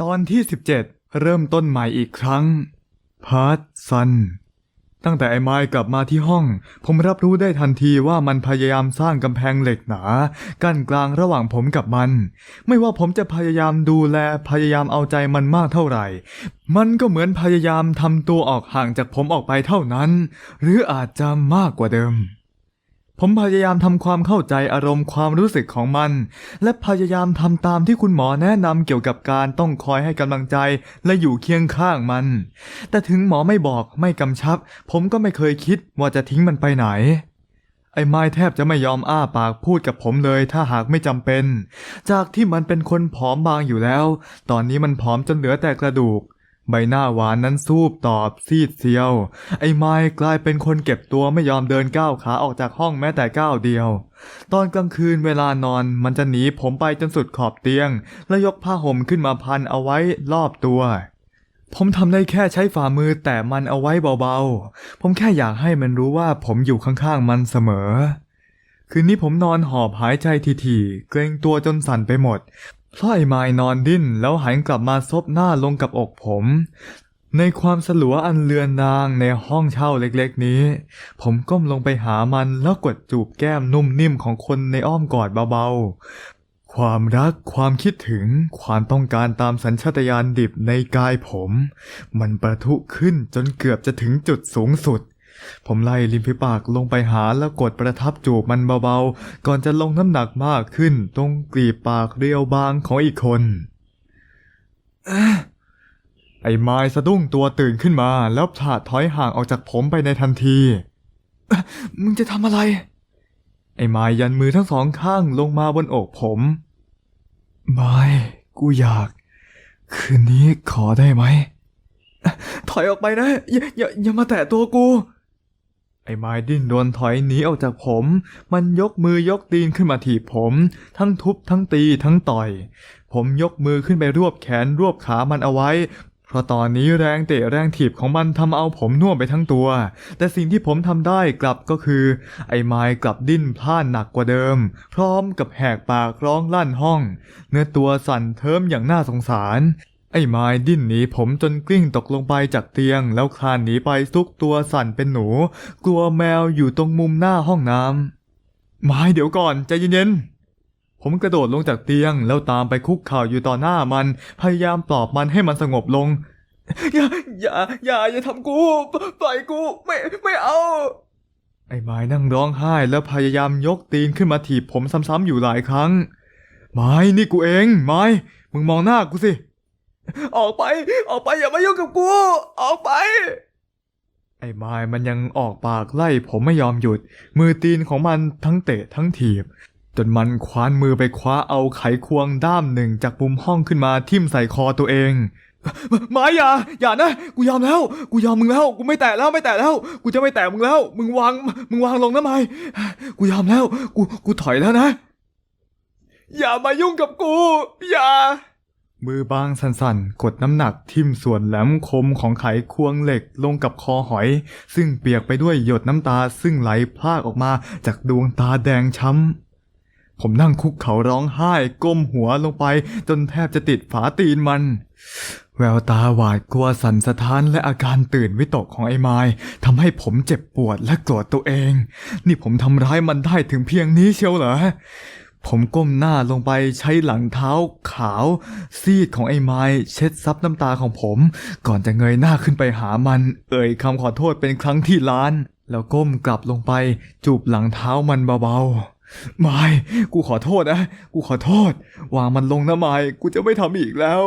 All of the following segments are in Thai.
ตอนที่ 17 เริ่มต้นใหม่อีกครั้ง พาร์ทซัน ตั้งแต่ไอ้ไม้กลับมาที่ห้อง ผมรับรู้ได้ทันทีว่ามันพยายามสร้างกำแพงเหล็กหนา กั้นกลางระหว่างผมกับมัน ไม่ว่าผมจะพยายามดูแลพยายามเอาใจมันมากเท่าไหร่ มันก็เหมือนพยายามทำตัวออกห่างจากผมออกไปเท่านั้น หรืออาจจะมากกว่าเดิม ผมพยายามทำความเข้าใจอารมณ์ความรู้สึกของมัน และพยายามทำตามที่คุณหมอแนะนำเกี่ยวกับการต้องคอยให้กำลังใจและอยู่เคียงข้างมัน แต่ถึงหมอไม่บอกไม่กำชับ ผมก็ไม่เคยคิดว่าจะทิ้งมันไปไหน ไอ้ไม้แทบจะไม่ยอมอ้าปากพูดกับผมเลยถ้าหากไม่จำเป็น จากที่มันเป็นคนผอมบางอยู่แล้ว ตอนนี้มันผอมจนเหลือแต่กระดูก ใบหน้าหวานนั้นซูบตอบซีดเซียว ไอ้ไม้กลายเป็นคนเก็บตัวไม่ยอมเดินก้าวขาออกจากห้องแม้แต่ก้าวเดียว ตอนกลางคืนเวลานอนมันจะหนีผมไปจนสุดขอบเตียง แล้วยกผ้าห่มขึ้นมาพันเอาไว้รอบตัว ผมทำได้แค่ใช้ฝ่ามือแตะมันเอาไว้เบาๆ ผมแค่อยากให้มันรู้ว่าผมอยู่ข้างๆมันเสมอ คืนนี้ผมนอนหอบหายใจถี่ๆเกรงตัวจนสั่นไปหมด พราะไอ้ไม้นอนดิ้นแล้วหันกลับมาซบหน้าลงกับอกผม ในความสลัวอันเลือนนางในห้องเช่าเล็กๆนี้ ผมก้มลงไปหามันแล้วกดจูบแก้มนุ่มนิ่มของคนในอ้อมกอดเบาๆ ความรักความคิดถึงความต้องการตามสัญชาตญาณดิบในกายผม มันประทุขึ้นจนเกือบจะถึงจุดสูงสุด ผมไล่ริมฝีปากลงไปหาแล้วกดประทับจูบมันเบาๆ ก่อนจะลงน้ำหนักมากขึ้นตรงกรีบปากเรียวบางของอีกคนไอ้ไม้สะดุ้งตัวตื่นขึ้นมา แล้วผลาดถอยห่างออกจากผมไปในทันที มึงจะทำอะไร ไอ้ไม้ยันมือทั้งสองข้างลงมาบนอกผม ไม้กูอยาก คืนนี้ขอได้ไหม ถอยออกไปนะ อย่าอย่าอย่ามาแตะตัวกู ไอ้ไม้ดิ้นโดนถอยหนีออกจากผม มันยกมือยกตีนขึ้นมาถีบผม ทั้งทุบทั้งตีทั้งต่อย ผมยกมือขึ้นไปรวบแขนรวบขามันเอาไว้ เพราะตอนนี้แรงเตะแรงถีบของมันทำเอาผมน่วมไปทั้งตัว แต่สิ่งที่ผมทำได้กลับก็คือ ไอ้ไม้กลับดิ้นพล่านหนักกว่าเดิม พร้อมกับแหกปากร้องลั่นห้อง เนื้อตัวสั่นเทิมอย่างน่าสงสาร ไอ้ไม้ดิ้นหนีผมจนกลิ้งตกลงไปจากเตียง แล้วคลานหนีไปซุกตัวสั่นเป็นหนู กลัวแมวอยู่ตรงมุมหน้าห้องน้ำไม้เดี๋ยวก่อนใจเย็นๆ ผมกระโดดลงจากเตียง แล้วตามไปคุกเข่าอยู่ต่อหน้ามัน พยายามปลอบมันให้มันสงบลง อย่าอย่าอย่าอย่าทำกูปล่อยกูไม่ไม่เอา ไอ้ไม้นั่งร้องไห้แล้วพยายามยกตีนขึ้นมาถีบผมซ้ำๆอยู่หลายครั้ง ไม้นี่กูเอง ไม้มึงมองหน้ากูสิ ออกไป ออกไปอย่ามายุ่งกับกู ออกไป ไอ้ไม้มันยังออกปากไล่ผมไม่ยอมหยุด มือตีนของมันทั้งเตะทั้งถีบ จนมันคว้านมือไปคว้าเอาไขควงด้ามหนึ่งจากมุมห้องขึ้นมาทิ่มใส่คอตัวเองไม้อย่าอย่านะ กูยอมแล้ว กูยอมมึงแล้ว กูไม่แตะแล้วไม่แตะแล้ว กูจะไม่แตะมึงแล้ว มึงวาง มึงวางลงนะไม้กูยอมแล้ว กู กูถอยแล้วนะ อย่ามายุ่งกับกู อย่า มือบางสั่นๆ กดน้ำหนักทิ่มส่วนแหลมคมของไขควงเหล็กลงกับคอหอย ซึ่งเปียกไปด้วยหยดน้ำตาซึ่งไหลพรากออกมาจากดวงตาแดงช้ำ ผมนั่งคุกเขาร้องไห้ก้มหัวลงไปจนแทบจะติดฝาตีนมัน แววตาหวาดกลัวสั่นสะท้านและอาการตื่นวิตกของไอ้ไม้ทำให้ผมเจ็บปวดและโกรธตัวเอง นี่ผมทำร้ายมันได้ถึงเพียงนี้เชียวเหรอ ผมก้มหน้าลงไปใช้หลังเท้าขาว ซีดของไอ้ไม้เช็ดซับน้ำตาของผม ก่อนจะเงยหน้าขึ้นไปหามัน เอ่ยคำขอโทษเป็นครั้งที่ล้าน แล้วก้มกลับลงไปจูบหลังเท้ามันเบาๆไม้กูขอโทษนะ กูขอโทษ วางมันลงนะไม้กูจะไม่ทำอีกแล้ว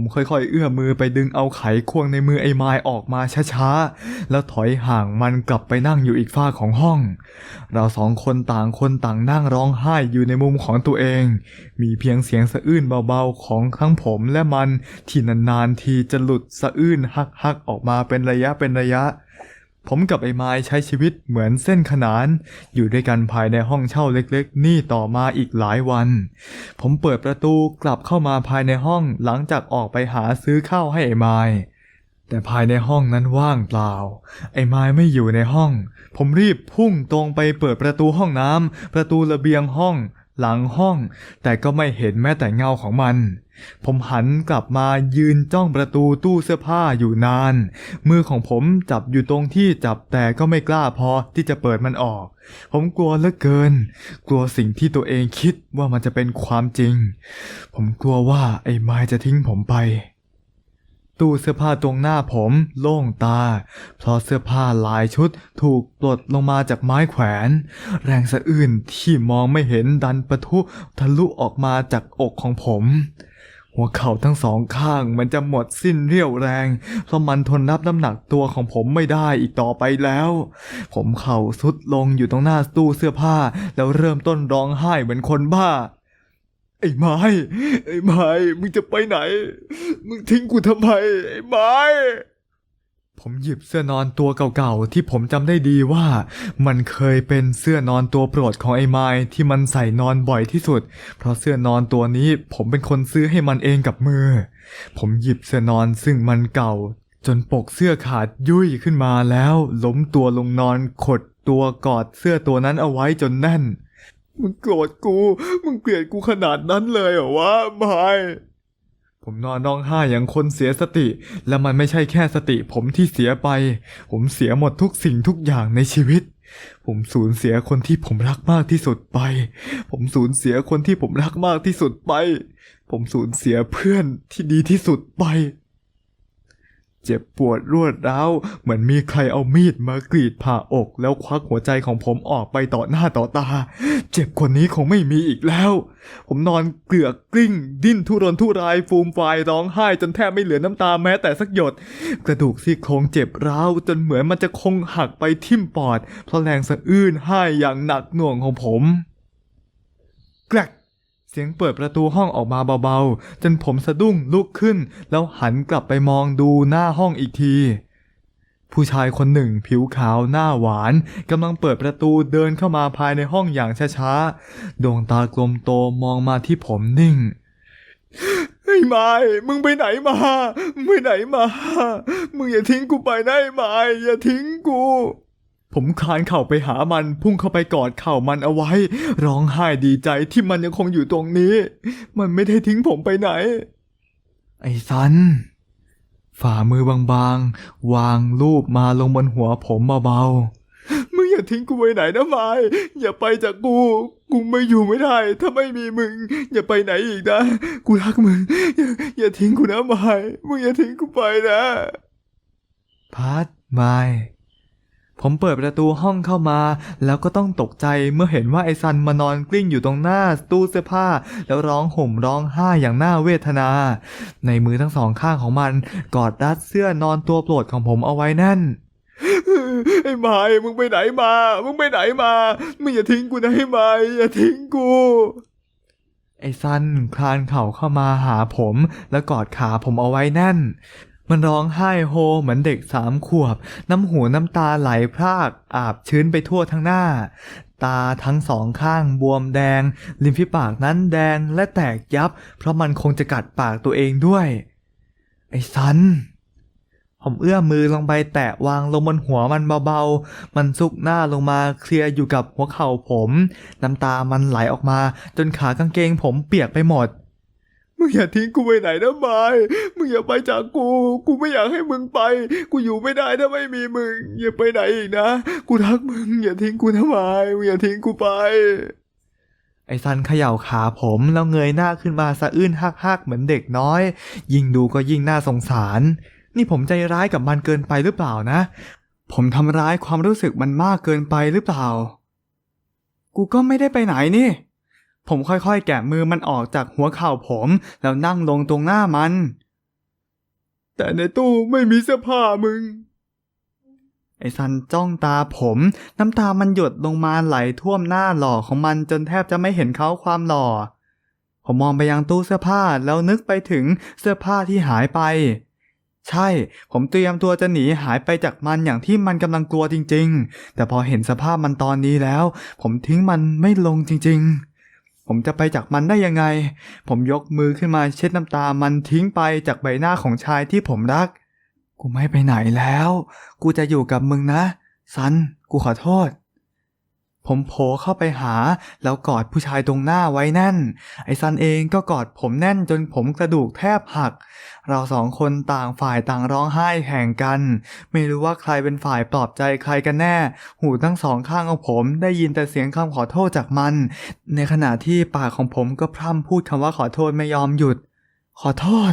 ผมค่อยๆ เอื้อมมือไปดึงเอาไขควงในมือไอ้ไม้ออกมาช้าๆ แล้วถอยห่างมันกลับไปนั่งอยู่อีกฝ้าของห้อง เราสองคนต่างคนต่างนั่งร้องไห้อยู่ในมุมของตัวเอง มีเพียงเสียงสะอื้นเบาๆของทั้งผมและมันที่นานๆทีจะหลุดสะอื้นฮักๆออกมาเป็นระยะเป็นระยะ ผมกับไอ้ไม้ใช้ชีวิตเหมือนเส้นขนาน อยู่ด้วยกันภายในห้องเช่าเล็กๆ นี่ต่อมาอีกหลายวัน ผมเปิดประตูกลับเข้ามาภายในห้องหลังจากออกไปหาซื้อข้าวให้ไอ้ไม้แต่ภายในห้องนั้นว่างเปล่า ไอ้ไม้ไม่อยู่ในห้อง ผมรีบพุ่งตรงไปเปิดประตูห้องน้ำประตูระเบียงห้อง หลังห้อง แต่ก็ไม่เห็นแม้แต่เงาของมัน ผมหันกลับมายืนจ้องประตูตู้เสื้อผ้าอยู่นาน มือของผมจับอยู่ตรงที่จับแต่ก็ไม่กล้าพอที่จะเปิดมันออก ผมกลัวเหลือเกิน กลัวสิ่งที่ตัวเองคิดว่ามันจะเป็นความจริง ผมกลัวว่าไอ้ไม้จะทิ้งผมไป ตู้เสื้อผ้าตรงหน้าผมโล่งตา เพราะเสื้อผ้าหลายชุดถูกปลดลงมาจากไม้แขวน แรงสะอื้นที่มองไม่เห็นดันประทุทะลุออกมาจากอกของผม หัวเข่าทั้งสองข้างมันจะหมดสิ้นเรี่ยวแรง เพราะมันทนรับน้ำหนักตัวของผมไม่ได้อีกต่อไปแล้ว ผมเข่าสุดลงอยู่ตรงหน้าตู้เสื้อผ้า แล้วเริ่มต้นร้องไห้เหมือนคนบ้า ไอ้ไม้ไอ้ไม้มึงจะไปไหน มึงทิ้งกูทำไม ไอ้ไม้ ผมหยิบเสื้อนอนตัวเก่าๆ ที่ผมจำได้ดีว่า มันเคยเป็นเสื้อนอนตัวโปรดของไอ้ไม้ที่มันใส่นอนบ่อยที่สุด เพราะเสื้อนอนตัวนี้ผมเป็นคนซื้อให้มันเองกับมือ ผมหยิบเสื้อนอนซึ่งมันเก่า จนปกเสื้อขาดยุ่ยขึ้นมาแล้ว ล้มตัวลงนอนขดตัวกอดเสื้อตัวนั้นเอาไว้จนแน่น มึงโกรธกู มึงเกลียดกูขนาดนั้นเลยเหรอวะไม้ผมนอนร้องไห้อย่างคนเสียสติ และมันไม่ใช่แค่สติ ผมที่เสียไป ผมเสียหมดทุกสิ่งทุกอย่างในชีวิต ผมสูญเสียคนที่ผมรักมากที่สุดไป ผมสูญเสียคนที่ผมรักมากที่สุดไป ผมสูญเสียเพื่อนที่ดีที่สุดไป เจ็บปวดรวดร้าวเหมือนมีใครเอามีดมากรีดผ่าอก แล้วควักหัวใจของผมออกไปต่อหน้าต่อตา เจ็บคนนี้คงไม่มีอีกแล้ว ผมนอนเกลือกกลิ้ง ดิ้นทุรนทุรายฟูมฟายร้องไห้จนแทบไม่เหลือน้ำตาแม้แต่สักหยด กระดูกซี่โครงเจ็บร้าวจนเหมือนมันจะคงหักไปทิ่มปอดเพราะแรงสะอื้นไห้อย่างหนักหน่วงของผมแกรก เสียงเปิดประตูห้องออกมาเบาๆ จนผมสะดุ้งลุกขึ้น แล้วหันกลับไปมองดูหน้าห้องอีกที ผู้ชายคนหนึ่งผิวขาวหน้าหวานกำลังเปิดประตูเดินเข้ามาภายในห้องอย่างช้าๆ ดวงตากลมโตมองมาที่ผมนิ่งไอ้ไม้มึงไปไหนมา มึงไปไหนมา มึงอย่าทิ้งกูไปนะไอ้ไม้อย่าทิ้งกู ผมคลานเข่าไปหามันพุ่งเข้าไปกอดเข่ามันเอาไว้ ร้องไห้ดีใจที่มันยังคงอยู่ตรงนี้ มันไม่ได้ทิ้งผมไปไหน ไอ้ซัน ฝ่ามือบางๆ วางรูปมาลงบนหัวผมเบาๆ มึงอย่าทิ้งกูไปไหนนะไม้อย่าไปจากกู กูไม่อยู่ไม่ได้ ถ้าไม่มีมึง อย่าไปไหนอีกนะ กูรักมึง อย่าอย่าทิ้งกูนะไม้มึงอย่าทิ้งกูไปนะ พัดไม้ ผมเปิดประตูห้องเข้ามา แล้วก็ต้องตกใจเมื่อเห็นว่าไอซันมานอนกลิ้งอยู่ตรงหน้าตู้เสื้อผ้า แล้วร้องห่มร้องไห้อย่างน่าเวทนา ในมือทั้งสองข้างของมัน กอดรัดเสื้อนอนตัวโปรดของผมเอาไว้แน่นไอ้ไม้มึงไปไหนมา มึงไปไหนมา มึงอย่าทิ้งกูนะไอ้ไม้อย่าทิ้งกู ไอ้ซันคลานเข่าเข้ามาหาผม แล้วกอดขาผมเอาไว้แน่น มันร้องไห้โฮเหมือนเด็กสามขวบ น้ำหูน้ำตาไหลพรากอาบชื้นไปทั่วทั้งหน้า ตาทั้งสองข้างบวมแดง ริมฝีปากนั้นแดงและแตกยับ เพราะมันคงจะกัดปากตัวเองด้วย ไอ้ซัน ผมเอื้อมมือลงไปแตะวางลงบนหัวมันเบาๆ มันซุกหน้าลงมาเคลียร์อยู่กับหัวเข่าผม น้ำตามันไหลออกมาจนขากางเกงผมเปียกไปหมด มึงอย่าทิ้งกูไปไหนนะไม้มึงอย่าไปจากกู กูไม่อยากให้มึงไป กูอยู่ไม่ได้ถ้าไม่มีมึง อย่าไปไหนอีกนะ กูรักมึง อย่าทิ้งกูนะไม้มึงอย่าทิ้งกูไป ไอ้ซันเขย่าขาผมแล้วเงยหน้าขึ้นมาสะอื้นฮักๆเหมือนเด็กน้อย ยิ่งดูก็ยิ่งน่าสงสาร นี่ผมใจร้ายกับมันเกินไปหรือเปล่านะ ผมทำร้ายความรู้สึกมันมากเกินไปหรือเปล่า กูก็ไม่ได้ไปไหนนี่ ผมค่อยๆ แกะมือมันออกจากหัวเข่าผม แล้วนั่งลงตรงหน้ามัน แต่ในตู้ไม่มีเสื้อผ้ามึง ไอ้ซันจ้องตาผม น้ำตามันหยดลงมาไหลท่วมหน้าหล่อของมันจนแทบจะไม่เห็นเขาความหล่อ ผมมองไปยังตู้เสื้อผ้าแล้วนึกไปถึงเสื้อผ้าที่หายไป ใช่ ผมเตรียมตัวจะหนีหายไปจากมันอย่างที่มันกำลังกลัวจริง ๆ แต่พอเห็นสภาพมันตอนนี้แล้ว ผมทิ้งมันไม่ลงจริง ๆ ผมจะไปจากมันได้ยังไง ผมยกมือขึ้นมาเช็ดน้ำตามันทิ้งไปจากใบหน้าของชายที่ผมรัก กูไม่ไปไหนแล้ว กูจะอยู่กับมึงนะ ซัน กูขอโทษ ผมโผล่เข้าไปหา แล้วกอดผู้ชายตรงหน้าไว้แน่น ไอซันเองก็กอดผมแน่นจนผมกระดูกแทบหัก เราสองคนต่างฝ่ายต่างร้องไห้แข่งกัน ไม่รู้ว่าใครเป็นฝ่ายปลอบใจใครกันแน่ หูทั้งสองข้างของผมได้ยินแต่เสียงคำขอโทษจากมัน ในขณะที่ปากของผมก็พร่ำพูดคำว่าขอโทษไม่ยอมหยุด ขอโทษ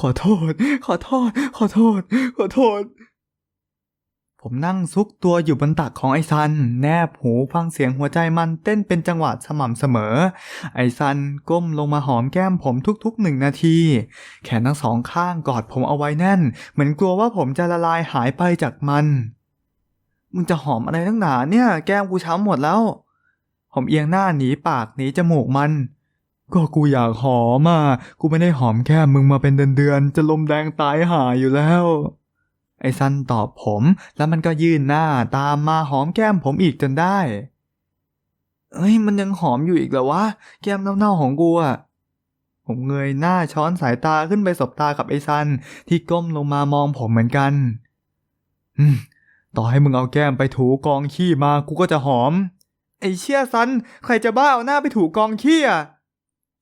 ขอโทษ ขอโทษ ขอโทษ ขอโทษ ผมนั่งซุกตัวอยู่บนตักของไอซัน แนบหูฟังเสียงหัวใจมันเต้นเป็นจังหวะสม่ำเสมอ ไอซันก้มลงมาหอมแก้มผมทุกๆหนึ่งนาที แขนทั้งสองข้างกอดผมเอาไว้แน่น เหมือนกลัวว่าผมจะละลายหายไปจากมัน มึงจะหอมอะไรตั้งหนาเนี่ย แก้มกูช้ำหมดแล้ว ผมเอียงหน้าหนีปากหนีจมูกมันก็กูอยากหอมอะ กูไม่ได้หอมแก้มมึงมาเป็นเดือนๆ จะลมแดงตายหาอยู่แล้ว ไอ้ซันตอบผมแล้วมันก็ยื่นหน้าตามมาหอมแก้มผมอีกจนได้ เอ้ยมันยังหอมอยู่อีกเหรอวะ แก้มเน่าๆของกูอะผมเงยหน้าช้อนสายตาขึ้นไปสบตากับไอ้ซันที่ก้มลงมามองผมเหมือนกัน อืม ต่อให้มึงเอาแก้มไปถูกองขี้มากูก็จะหอม ไอ้เชี่ยซัน ใครจะบ้าเอาหน้าไปถูกองขี้อะ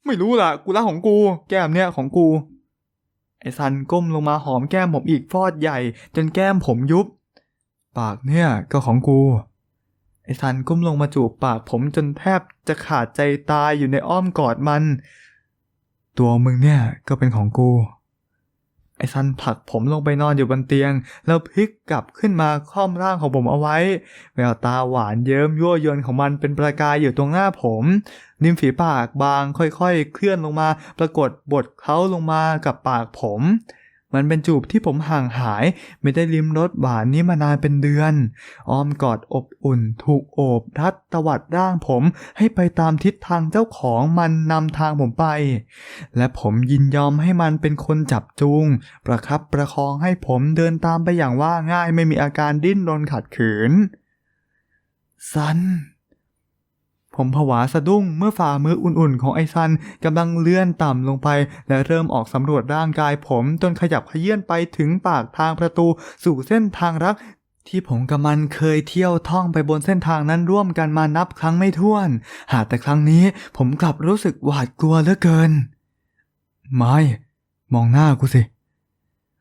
ไม่รู้ล่ะ กูรักของกู แก้มเนี่ยของกู ไอ้ซันก้มลงมาหอมแก้มผมอีกฟอดใหญ่ จนแก้มผมยุบ ปากเนี่ยก็ของกู ไอ้ซันก้มลงมาจูบปากผมจนแทบจะขาดใจตายอยู่ในอ้อมกอดมัน ตัวมึงเนี่ยก็เป็นของกู ไอ้ซันผลักผมลงไปนอนอยู่บนเตียง แล้วพลิกกลับขึ้นมาคล่อมร่างของผมเอาไว้ แววตาหวานเยิ้มยั่วยวนของมันเป็นประกายอยู่ตรงหน้าผม ริมฝีปากบางค่อยๆ เคลื่อนลงมา ปรากฏบทเขาลงมากับปากผม มันเป็นจูบที่ผมห่างหาย ไม่ได้ลิ้มรสหวานนี้มานานเป็นเดือน อ้อมกอดอบอุ่น ถูกโอบรัดตวัดร่างผม ให้ไปตามทิศทางเจ้าของมันนำทางผมไป และผมยินยอมให้มันเป็นคนจับจูง ประครับประคองให้ผมเดินตามไปอย่างว่าง่ายไม่มีอาการดิ้นรนขัดขืนซัน ผมผวาสะดุ้งเมื่อฝ่ามืออุ่นๆ ของไอซันกำลังเลื่อนต่ำลงไป และเริ่มออกสำรวจร่างกายผมจนขยับเขยื่อนไปถึงปากทางประตูสู่เส้นทางรัก ที่ผมกับมันเคยเที่ยวท่องไปบนเส้นทางนั้นร่วมกันมานับครั้งไม่ถ้วน หากแต่ครั้งนี้ผมกลับรู้สึกหวาดกลัวเหลือเกิน ไม่ มองหน้ากูสิ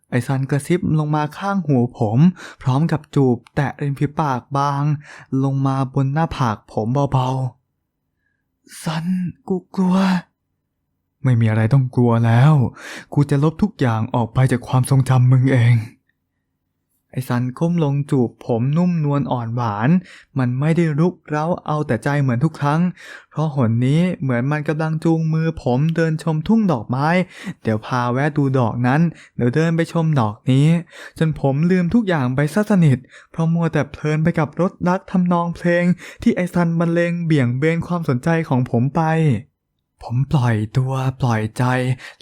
ไอซันกระซิบลงมาข้างหูผม พร้อมกับจูบแตะริมฝีปากบาง ลงมาบนหน้าผากผมเบาๆ ซันกูกลัว ไม่มีอะไรต้องกลัวแล้ว กูจะลบทุกอย่างออกไปจากความทรงจำมึงเอง ไอซันก้มลงจูบผมนุ่มนวลอ่อนหวาน มันไม่ได้รุกเร้าเอาแต่ใจเหมือนทุกครั้ง เพราะหนนี้เหมือนมันกำลังจูงมือผมเดินชมทุ่งดอกไม้ เดี๋ยวพาแวะดูดอกนั้น เดี๋ยวเดินไปชมดอกนี้ จนผมลืมทุกอย่างไปซะสนิท เพราะมัวแต่เพลินไปกับรถรักทำนองเพลง ที่ไอซันบรรเลงเบี่ยงเบนความสนใจของผมไป ผมปล่อยตัวปล่อยใจ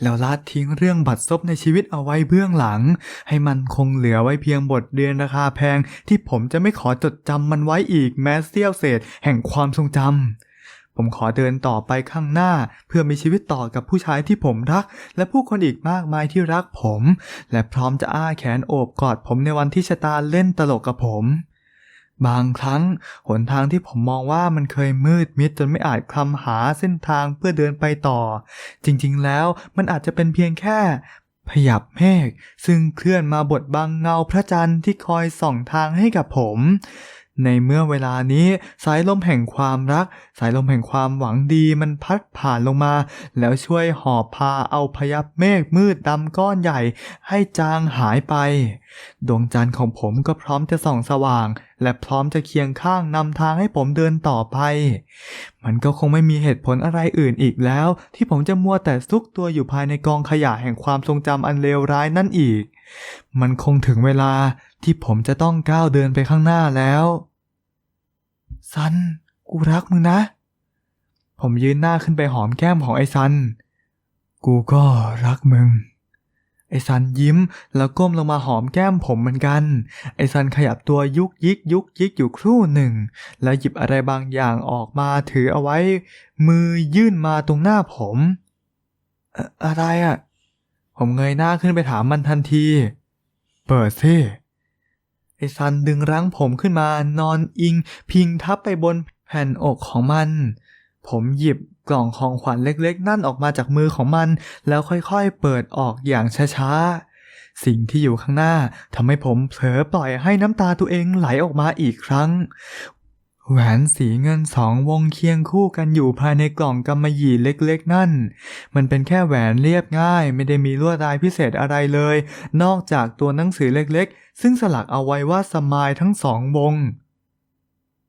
แล้วละทิ้งเรื่องบัตรซบในชีวิตเอาไว้เบื้องหลัง ให้มันคงเหลือไว้เพียงบทเรียนราคาแพง ที่ผมจะไม่ขอจดจำมันไว้อีกแม้เสี้ยวเศษ แห่งความทรงจำผมขอเดินต่อไปข้างหน้า เพื่อมีชีวิตต่อกับผู้ชายที่ผมรัก และผู้คนอีกมากมายที่รักผม และพร้อมจะอ้าแขนโอบกอดผมในวันที่ชะตาเล่นตลกกับผม บางครั้งหนทางที่ผมมองว่ามันเคยมืดมิดจนไม่อาจคลำหาเส้นทางเพื่อเดินไปต่อ จริงๆแล้วมันอาจจะเป็นเพียงแค่พยับเมฆซึ่งเคลื่อนมาบดบังเงาพระจันทร์ที่คอยส่องทางให้กับผม ในเมื่อเวลานี้สายลมแห่งความรัก สายลมแห่งความหวังดีมันพัดผ่านลงมา แล้วช่วยหอบพาเอาพยับเมฆมืดดำก้อนใหญ่ ให้จางหายไป ดวงจันทร์ของผมก็พร้อมจะส่องสว่าง และพร้อมจะเคียงข้างนำทางให้ผมเดินต่อไป มันก็คงไม่มีเหตุผลอะไรอื่นอีกแล้ว ที่ผมจะมัวแต่ซุกตัวอยู่ภายในกองขยะแห่งความทรงจำอันเลวร้ายนั่นอีก มันคงถึงเวลา ที่ผมจะต้องก้าวเดินไปข้างหน้าแล้ว ซัน กูรักมึงนะ ผมยืนหน้าขึ้นไปหอมแก้มของไอ้ซัน กูก็รักมึง ไอ้ซันยิ้มแล้วก้มลงมาหอมแก้มผมเหมือนกัน ไอ้ซันขยับตัวยุกยิกยุกยิกอยู่ครู่หนึ่ง แล้วหยิบอะไรบางอย่างออกมาถือเอาไว้ มือยื่นมาตรงหน้าผมอ่ออะไรอะ่ะ ผมเงยหน้าขึ้นไปถามมันทันที เปิดสิ ไอซันดึงรั้งผมขึ้นมานอนอิง พิงทับไปบนแผ่นอกของมัน ผมหยิบกล่องของขวัญเล็กๆ นั่นออกมาจากมือของมัน แล้วค่อยๆ เปิดออกอย่างช้าๆ สิ่งที่อยู่ข้างหน้าทำให้ผมเผลอปล่อยให้น้ำตาตัวเองไหลออกมาอีกครั้ง แหวนสีเงินสองวงเคียงคู่กันอยู่ภายในกล่องกำมะหยี่เล็กๆ นั่น มันเป็นแค่แหวนเรียบง่าย ไม่ได้มีลวดลายพิเศษอะไรเลย นอกจากตัวหนังสือเล็กๆ ซึ่งสลักเอาไว้ว่าสมายทั้งสองวง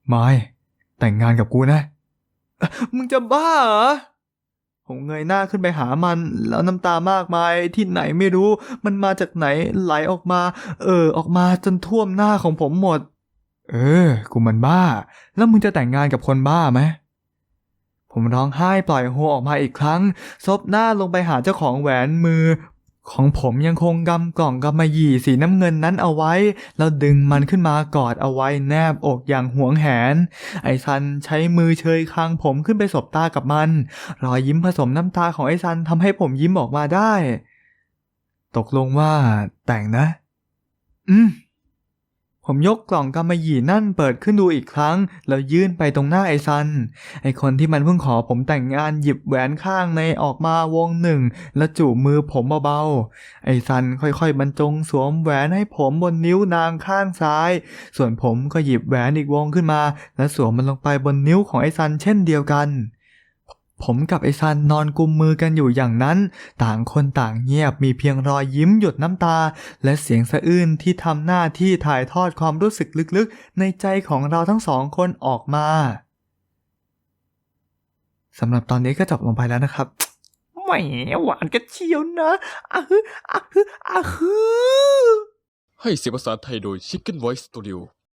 ไมายแต่งงานกับกูนะ มึงจะบ้าเหรอผมเงยหน้าขึ้นไปหามัน แล้วน้ำตามากมายที่ไหนไม่รู้ มันมาจากไหนไหลออกมา เออออกมาจนท่วมหน้าของผมหมด เออ กูมันบ้า แล้วมึงจะแต่งงานกับคนบ้าไหมผมร้องไห้ปล่อยโฮออกมาอีกครั้ง ซบหน้าลงไปหาเจ้าของแหวนมือ ของผมยังคงกำกล่องกำมะหยี่สีน้ำเงินนั้นเอาไว้ แล้วดึงมันขึ้นมากอดเอาไว้แนบอกอย่างหวงแหน ไอซันใช้มือเชยคางผมขึ้นไปสบตากับมัน รอยยิ้มผสมน้ำตาของไอซันทำให้ผมยิ้มออกมาได้ ตกลงว่าแต่งนะ อืม ผมยกกล่องกำมะหยี่นั่นเปิดขึ้นดูอีกครั้ง แล้วยื่นไปตรงหน้าไอซัน ไอคนที่มันเพิ่งขอผมแต่งงานหยิบแหวนข้างในออกมาวงหนึ่ง แล้วจูบมือผมเบาๆ ไอซันค่อยๆบรรจงสวมแหวนให้ผมบนนิ้วนางข้างซ้าย ส่วนผมก็หยิบแหวนอีกวงขึ้นมา และสวมมันลงไปบนนิ้วของไอซันเช่นเดียวกัน ผมกับไอซันนอนกุมมือกันอยู่อย่างนั้น ต่างคนต่างเงียบมีเพียงรอยยิ้มหยดน้ำตา และเสียงสะอื้นที่ทำหน้าที่ถ่ายทอดความรู้สึกลึกๆ ในใจของเราทั้งสองคนออกมาสำหรับตอนนี้ก็จบลงไปแล้วนะครับแหมหวานกันเชียวนะอะฮึอะฮึอะฮึให้เสียงภาษาไทยโดย Chicken Voice Studio